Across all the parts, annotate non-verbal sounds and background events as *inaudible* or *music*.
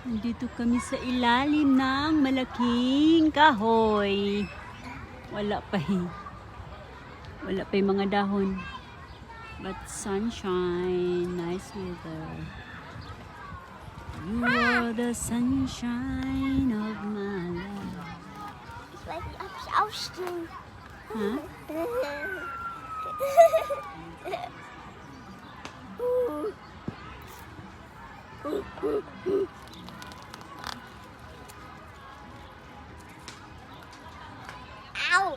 Nandito kami sa ilalim ng malaking kahoy. Wala pa eh. Wala pa yung mga dahon. But sunshine, nice weather. You the sunshine of my life. Ich weiß nicht, ob ich aufstehen. Huh? *laughs* Au!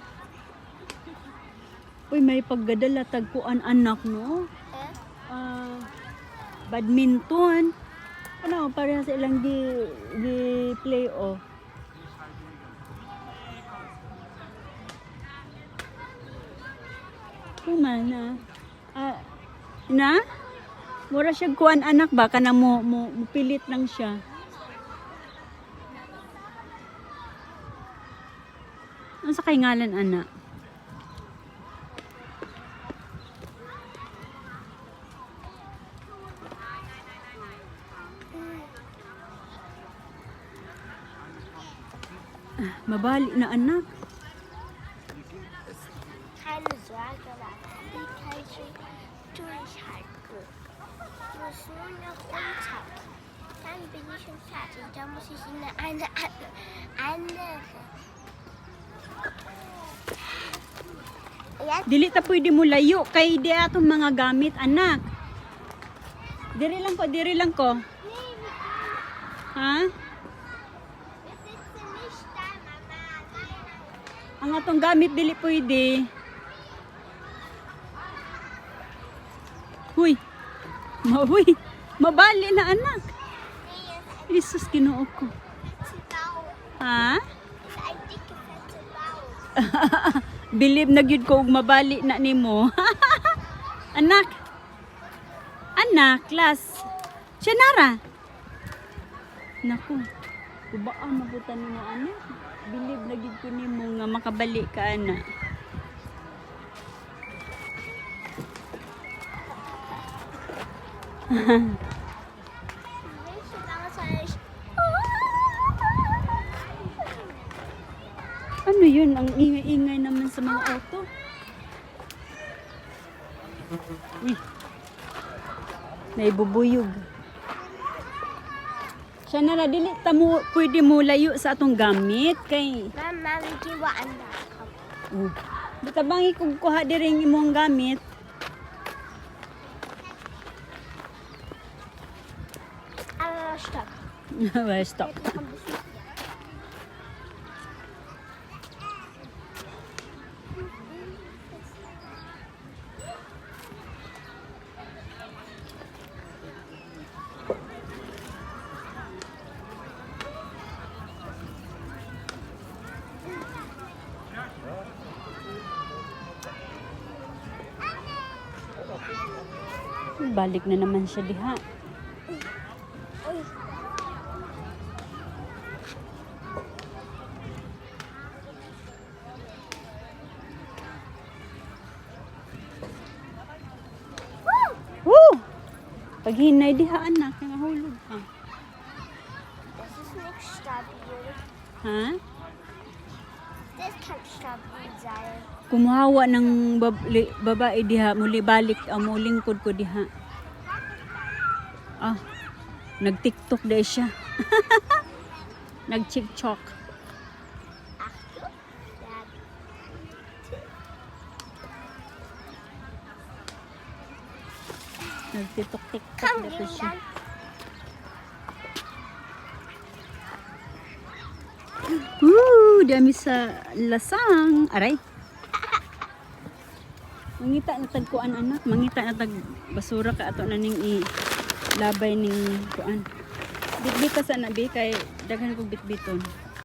Uy, may paggadala tagpuan anak no? Eh? Ah, badminton. Ano, pareha sa ilang di, di play oh. Kumana. Ah, na? Mura siya kuan anak ba? Kana mo, mo, mo pilit lang siya. Ano sa kay ngalan anak? Mabali na anak. Muss nur noch runter. Dann bin ich schon fertig. Da muss ich in eine andere. andere. Dili ta pwede mo layo kay di atong mga gamit anak. Diri lang ko, diri lang ko. Ha? Ang atong gamit dili pwede. Huy. Mahuy. Mabali na anak. Jesus Ginoo ko. Ha? *laughs* Believe na gyud ko og mabali na nimo. *laughs* anak. Anak, class. Siya nara. Naku. Kubaan mabutan nimo anak. Believe na gyud ko nimo nga makabali ka ana. *laughs* Ang ingay-ingay naman sa mga auto. Uy. Naibubuyog. Siya na na, dili ta mo, pwede mo layo sa atong gamit. Kay, Mama, wir gehen woanders. Komm. oh. Bitabangi kung kuha di rin imong gamit. Well, *laughs* stop. Balik na naman siya diha. Woo! Pag hinay diha anak, nangahulog ka. Das ist nicht stabil. Ha? Kumuhawa ng bab- babae diha, muli balik, ah, mulingkod ko diha. Ah, nag-tiktok dahil siya. *laughs* Ja. Nag-tiktok-tiktok gehen siya. Woo! Dami sa lasang. Aray. Mangita na tagkuan anak. Mangita na tag basura ka ato na ning i labay ning kuan. Bitbit ka sa nabi kay daghan kog bitbiton.